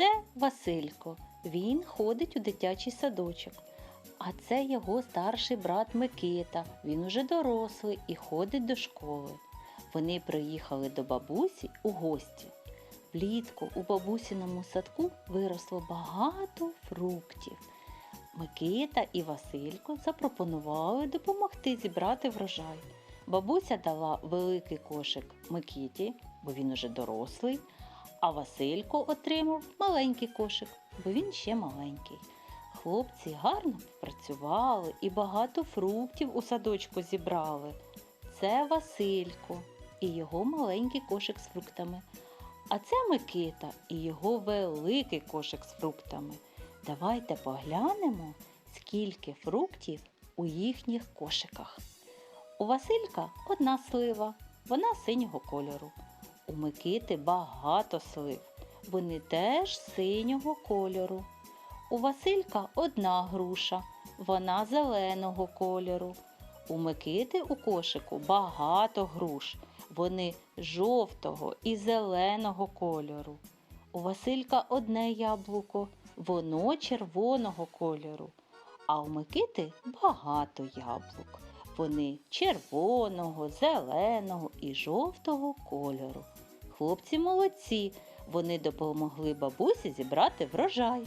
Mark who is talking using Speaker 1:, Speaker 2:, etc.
Speaker 1: Це Василько. Він ходить у дитячий садочок. А це його старший брат Микита. Він уже дорослий і ходить до школи. Вони приїхали до бабусі у гості. Влітку у бабусіному садку виросло багато фруктів. Микита і Василько запропонували допомогти зібрати врожай. Бабуся дала великий кошик Микиті, бо він уже дорослий, а Василько отримав маленький кошик, бо він ще маленький. Хлопці гарно працювали і багато фруктів у садочку зібрали. Це Василько і його маленький кошик з фруктами. А це Микита і його великий кошик з фруктами. Давайте поглянемо, скільки фруктів у їхніх кошиках. У Василька одна слива, вона синього кольору. У Микити багато слив, вони теж синього кольору. У Василька одна груша, вона зеленого кольору. У Микити у кошику багато груш, вони жовтого і зеленого кольору. У Василька одне яблуко, воно червоного кольору. А у Микити багато яблук. Вони червоного, зеленого і жовтого кольору. Хлопці молодці, вони допомогли бабусі зібрати врожай.